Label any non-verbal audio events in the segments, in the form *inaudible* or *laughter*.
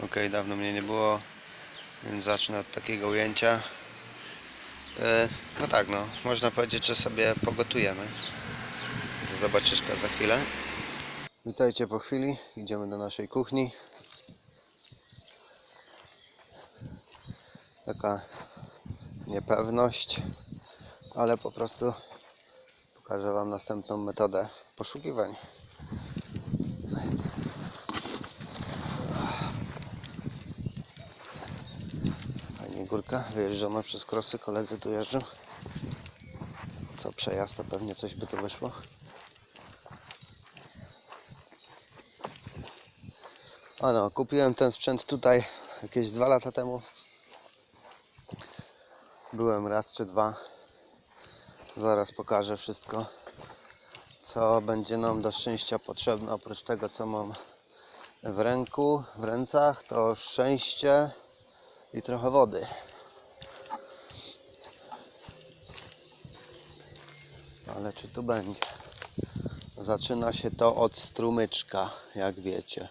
Ok, dawno mnie nie było, więc zacznę od takiego ujęcia. E, No tak, no, można powiedzieć, że sobie pogotujemy. Do zobaczyszka za chwilę. Witajcie po chwili, idziemy do naszej kuchni. Taka niepewność, ale po prostu pokażę Wam następną metodę poszukiwań. Fajnie górka, wyjeżdżona przez krosy, koledzy tu jeżdżą. Co przejazd, to pewnie coś by tu wyszło. O no, kupiłem ten sprzęt tutaj jakieś dwa lata temu. Byłem raz czy dwa. Zaraz pokażę wszystko, co będzie nam do szczęścia potrzebne. Oprócz tego, co mam w ręku, w ręcach, to szczęście i trochę wody. Ale czy tu będzie? Zaczyna się to od strumyczka, jak wiecie.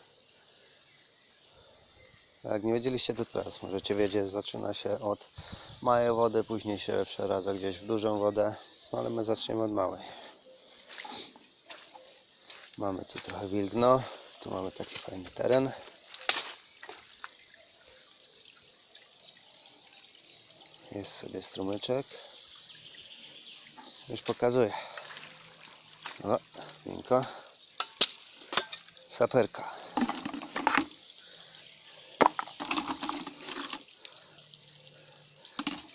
Jak nie wiedzieliście, to teraz możecie wiedzieć. Zaczyna się od małej wody, później się przeradza gdzieś w dużą wodę, ale my zaczniemy od małej. Mamy tu trochę wilgno, tu mamy taki fajny teren. Jest sobie strumyczek. Już pokazuję. O, miękko. Saperka.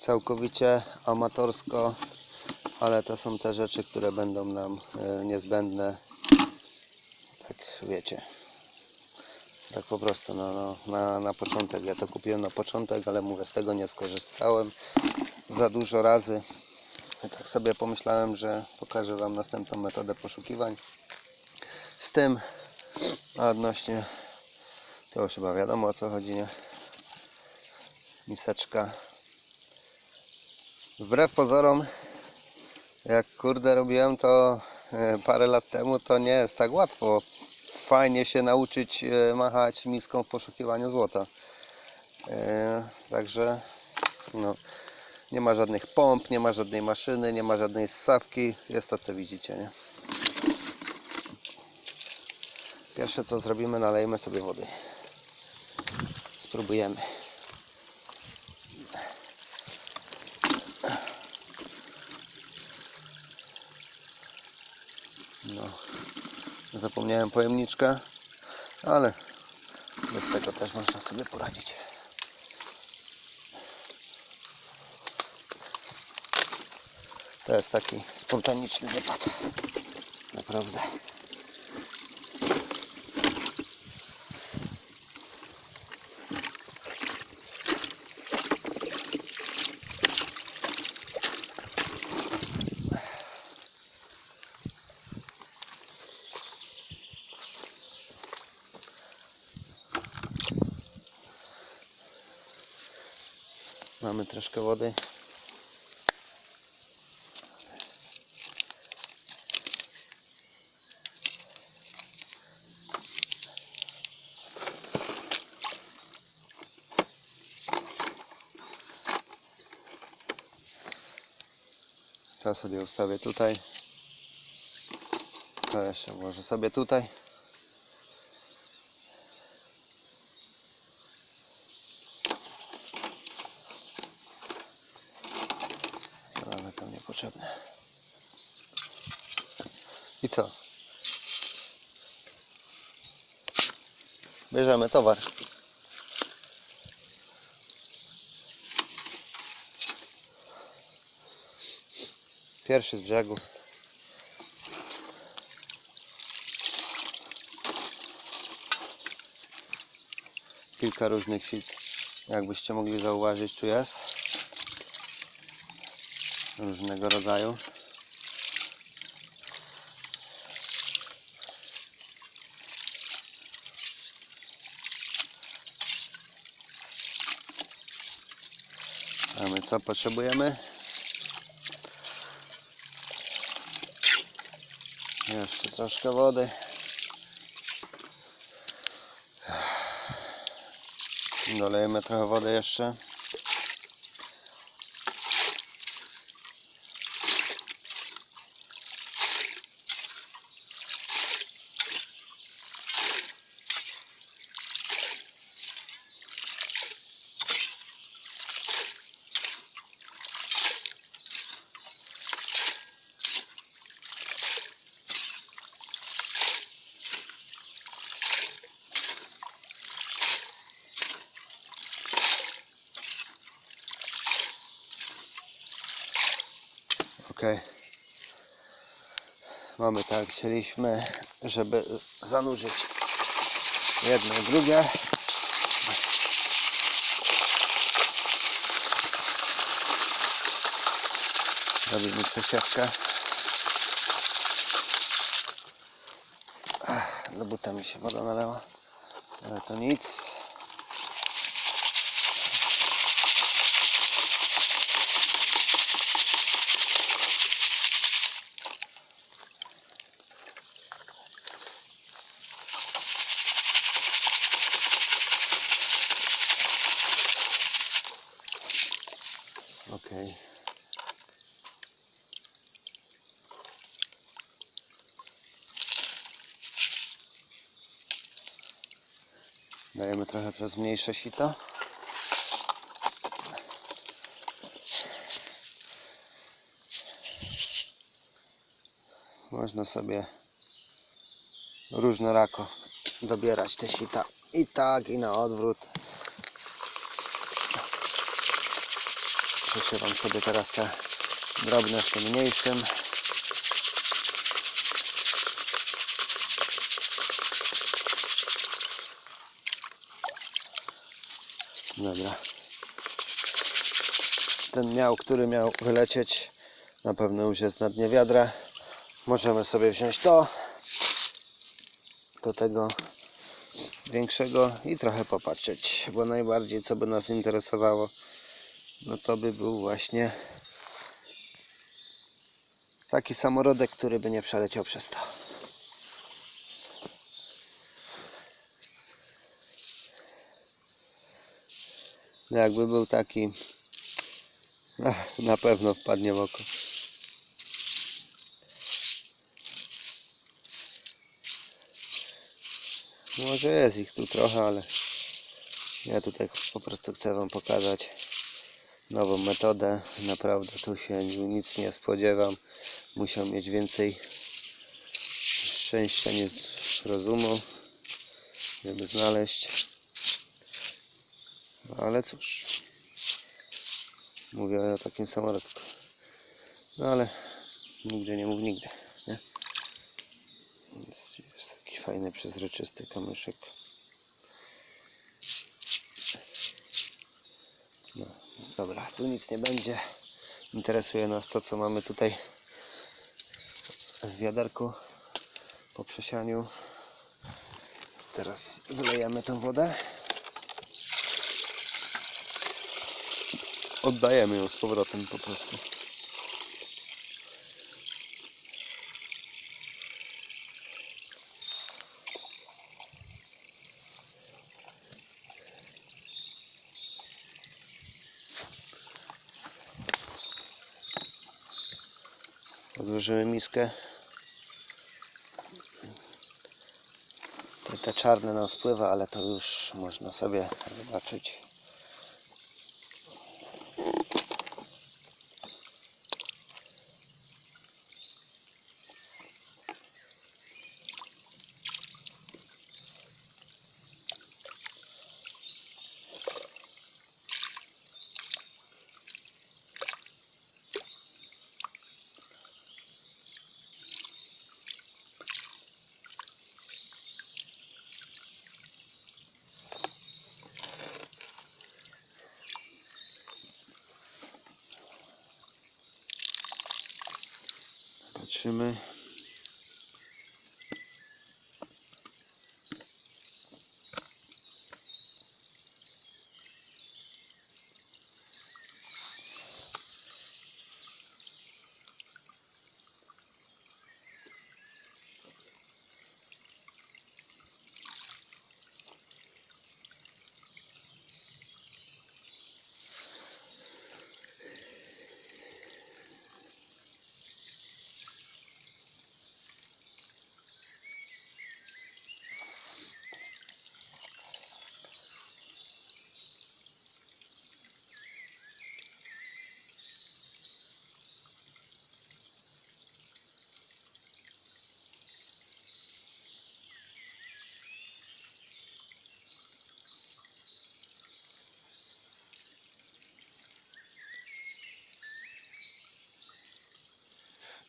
Całkowicie amatorsko, ale to są te rzeczy, które będą nam e, niezbędne. Tak wiecie. Tak po prostu no, no, na, na początek. Ja to kupiłem na początek, ale mówię, z tego nie skorzystałem za dużo razy. Tak sobie pomyślałem, że pokażę Wam następną metodę poszukiwań. Z tym, a odnośnie, to już chyba wiadomo o co chodzi, nie? Miseczka. Wbrew pozorom, jak kurde robiłem to e, parę lat temu, to nie jest tak łatwo fajnie się nauczyć e, machać miską w poszukiwaniu złota. E, Także no, nie ma żadnych pomp, nie ma żadnej maszyny, nie ma żadnej ssawki. Jest to co widzicie, nie? Pierwsze co zrobimy, nalejemy sobie wody. Spróbujemy. Zapomniałem pojemniczkę, ale bez tego też można sobie poradzić. To jest taki spontaniczny wypad. Naprawdę. Mamy troszkę wody. To sobie ustawię tutaj. To jeszcze może sobie tutaj. To nawet tam niepotrzebne. I co? Bierzemy towar. Pierwszy z brzegu. Kilka różnych sit, jakbyście mogli zauważyć, tu jest. Różnego rodzaju. Co potrzebujemy. Jeszcze troszkę wody. Dolejemy trochę wody jeszcze. Mamy tak, chcieliśmy, żeby zanurzyć jedno i drugie. Robimy przesiewkę. Do buta mi się woda nalała, ale to nic. Dajemy trochę przez mniejsze sito. Można sobie różnorako dobierać te sita. I tak, i na odwrót. Przesiewam sobie teraz te drobne w tym mniejszym. Dobra. Ten miał, który miał wylecieć, na pewno już jest na dnie wiadra. Możemy sobie wziąć to, do tego większego i trochę popatrzeć, bo najbardziej co by nas interesowało, no to by był właśnie taki samorodek, który by nie przeleciał przez to. Jakby był taki, na pewno wpadnie w oko. Może jest ich tu trochę, ale ja tutaj po prostu chcę Wam pokazać nową metodę. Naprawdę tu się nic nie spodziewam. Musiał mieć więcej szczęścia niż rozumu, żeby znaleźć. Ale cóż, mówię o takim samorodku. No ale nigdy nie mów nigdy, nie? Więc jest taki fajny, przezroczysty kamyszek. No, dobra, tu nic nie będzie. Interesuje nas to, co mamy tutaj w wiaderku po przesianiu. Teraz wylejemy tą wodę. Oddajemy ją z powrotem po prostu. Odłożymy miskę. Te, te czarne nam spływa, ale to już można sobie zobaczyć. Patrzymy.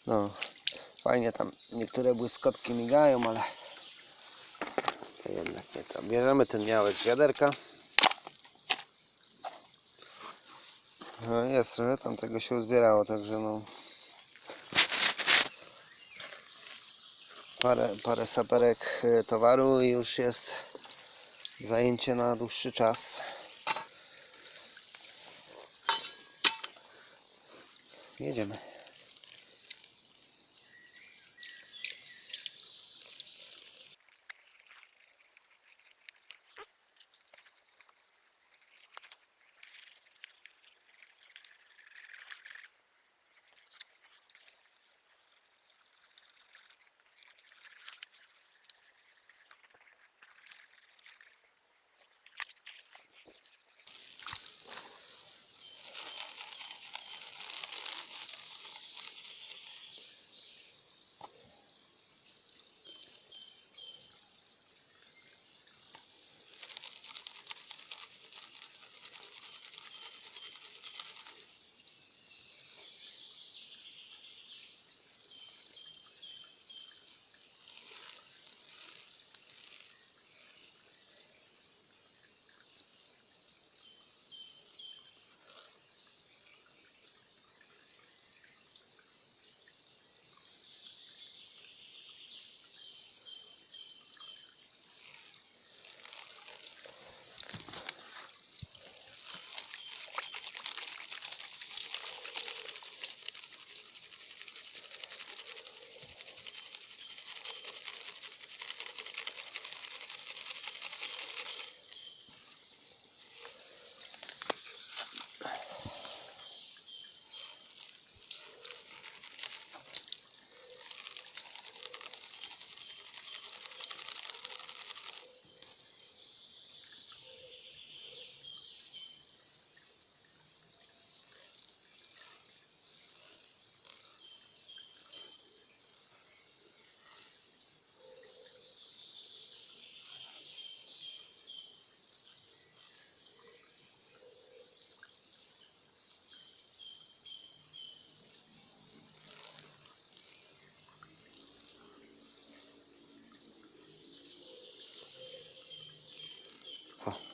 No, fajnie tam niektóre błyskotki migają, ale to jednak nie to. Bierzemy ten miałek z wiaderka. No, jest trochę tam tego się uzbierało, także no. Parę, parę saperek e, towaru i już jest zajęcie na dłuższy czas. Jedziemy.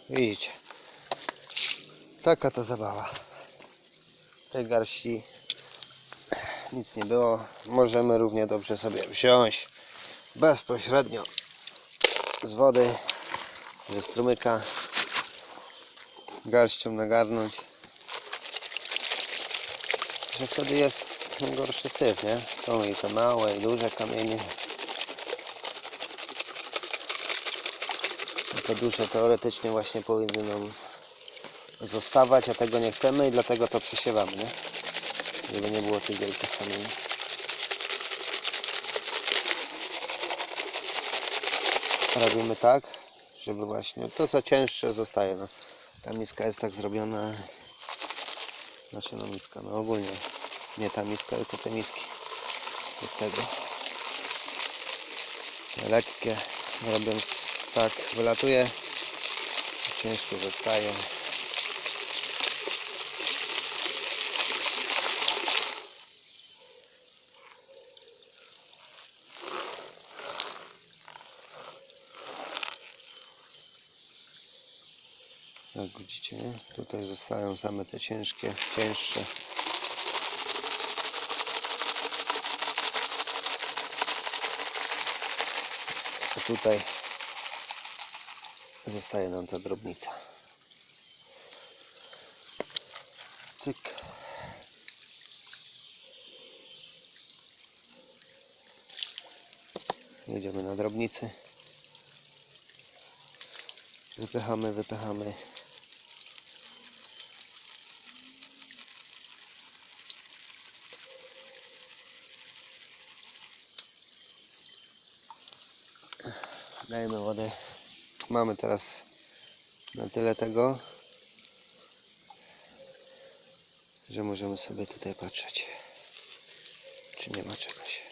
Widzicie. Taka to zabawa. Tej garści nic nie było. Możemy równie dobrze sobie wziąć bezpośrednio z wody, ze strumyka, garścią nagarnąć. Że wtedy jest gorszy syf, nie? Są i te małe, i duże kamienie. Te duże teoretycznie właśnie powinny nam zostawać, a tego nie chcemy i dlatego to przesiewamy, nie? Żeby nie było tych wielkich kamieni. Robimy tak, żeby właśnie to co cięższe zostaje. No. Ta miska jest tak zrobiona, znaczy no miska, no ogólnie nie ta miska, tylko te miski od tego. Te lekkie robiąc tak wylatuje, a ciężkie zostaje. Jak widzicie, nie? tutaj zostają same te ciężkie, cięższe. Tutaj zostaje nam ta drobnica. Cyk. Jedziemy na drobnicy. Wypychamy, wypychamy. Dajemy wodę. Mamy teraz na tyle tego, że możemy sobie tutaj patrzeć, czy nie ma czegoś.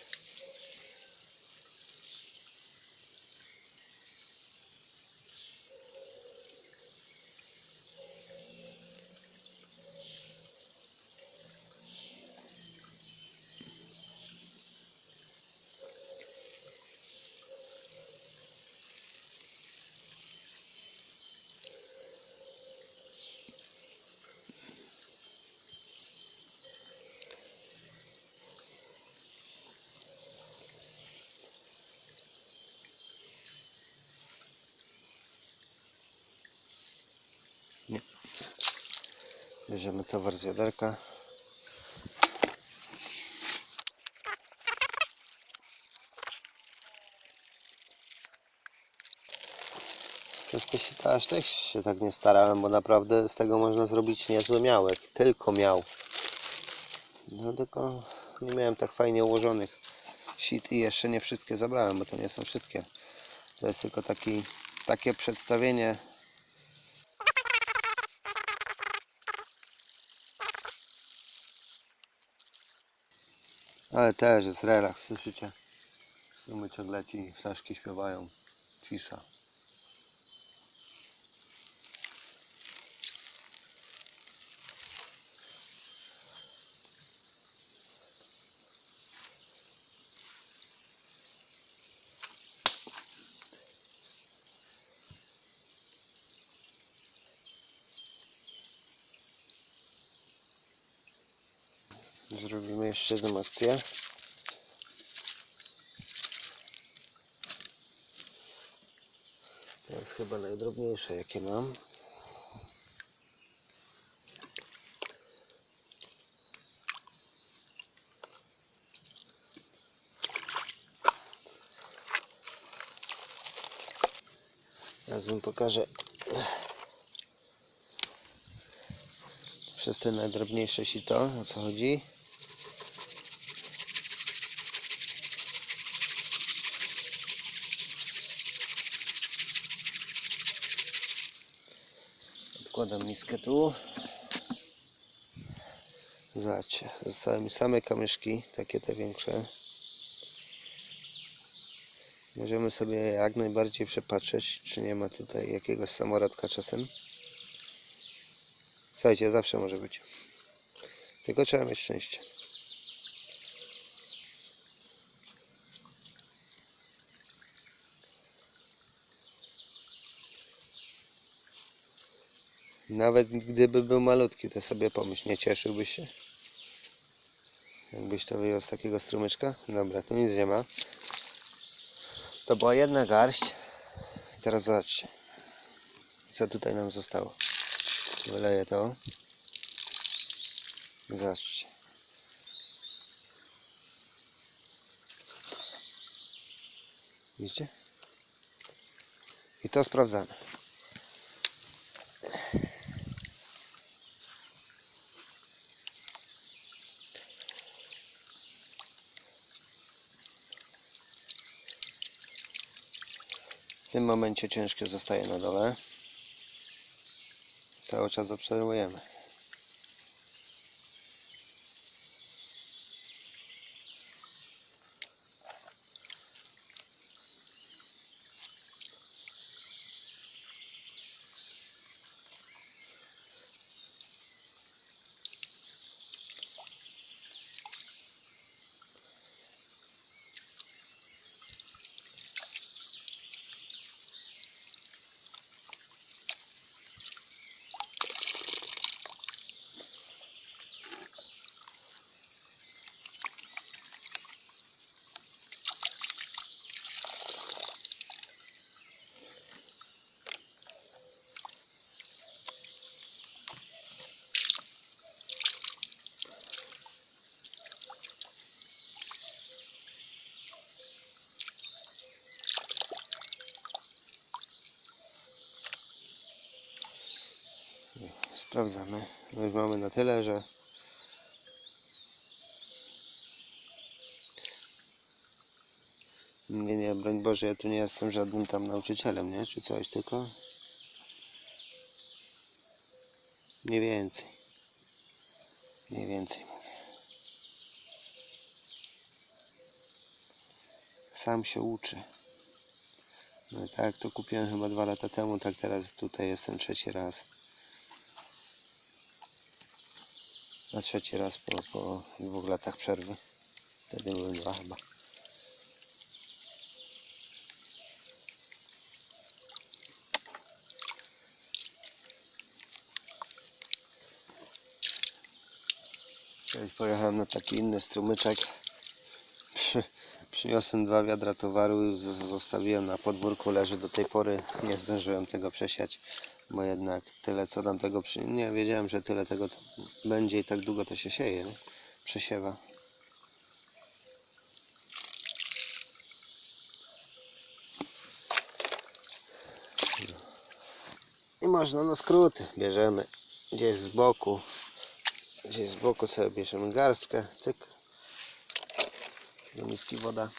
Bierzemy towar z wiaderka. Przez sita aż też się tak nie starałem, bo naprawdę z tego można zrobić niezły miałek. Tylko miał. No tylko nie miałem tak fajnie ułożonych sit i jeszcze nie wszystkie zabrałem, bo to nie są wszystkie. To jest tylko taki, takie przedstawienie Ale też jest relaks, słyszycie? Strumyczek leci, ptaszki śpiewają. Cisza. Zrobimy jeszcze jedną akcję. To jest chyba najdrobniejsze jakie mam. Teraz wam pokażę przez te najdrobniejsze sito o co chodzi. Odkładam miskę tu. Zobaczcie, zostały mi same kamyszki, takie te większe. Możemy sobie jak najbardziej przepatrzeć, czy nie ma tutaj jakiegoś samorodka czasem. Słuchajcie, zawsze może być. Tylko trzeba mieć szczęście. Nawet gdyby był malutki, to sobie pomyśl, nie cieszyłbyś się? Jakbyś to wyjął z takiego strumyczka? Dobra, tu nic nie ma. To była jedna garść. Teraz zobaczcie, co tutaj nam zostało. Wyleję to. Zobaczcie. Widzicie? I to sprawdzamy. Tym momencie ciężkie zostaje na dole. Cały czas obserwujemy. Sprawdzamy. My już mamy na tyle, że nie, nie, broń Boże, ja tu nie jestem żadnym tam nauczycielem, nie? Czy coś, tylko mniej więcej. Mniej więcej mówię. Sam się uczy. No i tak to kupiłem chyba dwa lata temu, tak teraz tutaj jestem trzeci raz. Na trzeci raz po, po dwóch latach przerwy. Wtedy były dwa chyba. Pojechałem na taki inny strumyczek. Przy, przyniosłem dwa wiadra towaru, z- zostawiłem na podwórku, leży do tej pory. Nie zdążyłem tego przesiać. Bo jednak tyle co tam tego przy... Nie wiedziałem, że tyle tego będzie i tak długo to się sieje, nie? Przesiewa. I można na skróty. Bierzemy gdzieś z boku. Gdzieś z boku sobie bierzemy garstkę. Cyk. Do miski woda.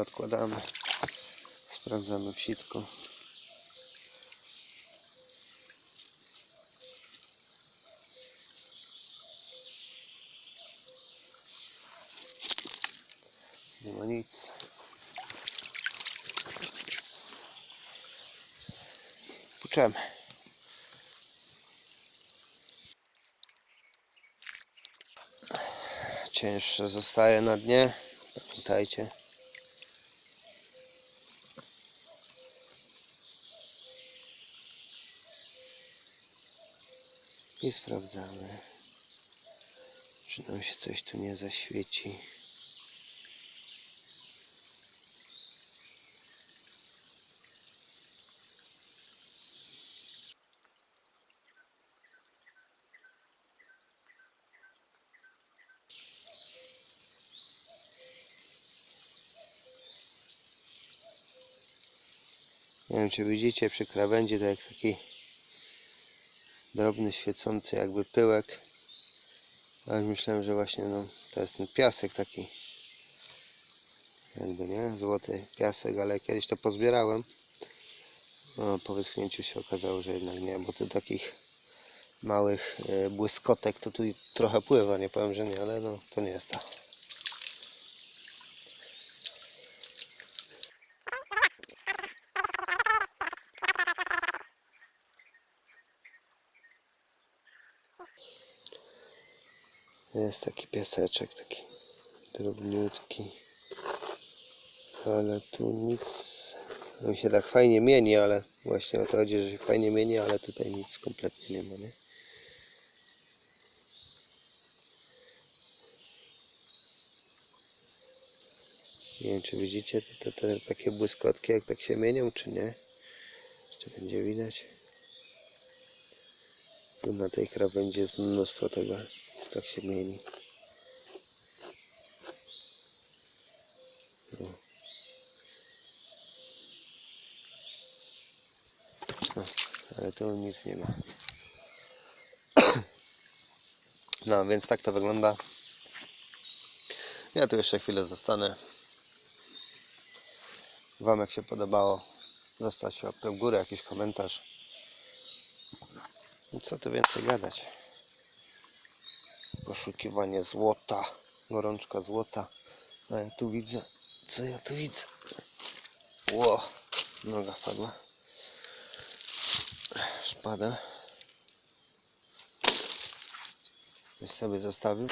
Odkładamy. Sprawdzamy w sitku. Nie ma nic. Puczemy. Cięższe zostaje na dnie. Pamiętajcie. I sprawdzamy, czy nam się coś tu nie zaświeci. Nie wiem, czy widzicie przy krawędzi to jak taki drobny, świecący jakby pyłek. Ale myślałem, że właśnie no, to jest ten piasek taki. Jakby nie, złoty piasek, ale kiedyś to pozbierałem. No, po wyschnięciu się okazało, że jednak nie, bo tu takich małych e, błyskotek to tu trochę pływa, nie powiem, że nie, ale no to nie jest to. Jest taki piaseczek, taki drobniutki. Ale tu nic. On się tak fajnie mieni, ale właśnie o to chodzi, że się fajnie mieni, ale tutaj nic kompletnie nie ma, nie? Nie wiem, czy widzicie te, te, te takie błyskotki, jak tak się mienią, czy nie? Jeszcze będzie widać. Tu na tej krawędzi jest mnóstwo tego, tak się mieni. No. No, ale tu nic nie ma. *clears throat* No, więc tak to wygląda. Ja tu jeszcze chwilę zostanę. Wam jak się podobało, zostawcie łapkę w górę, jakiś komentarz. Co tu więcej gadać? Poszukiwanie złota, gorączka złota. A ja tu widzę, co ja tu widzę? Ło, noga wpadła. Szpadel. Ktoś sobie zostawił.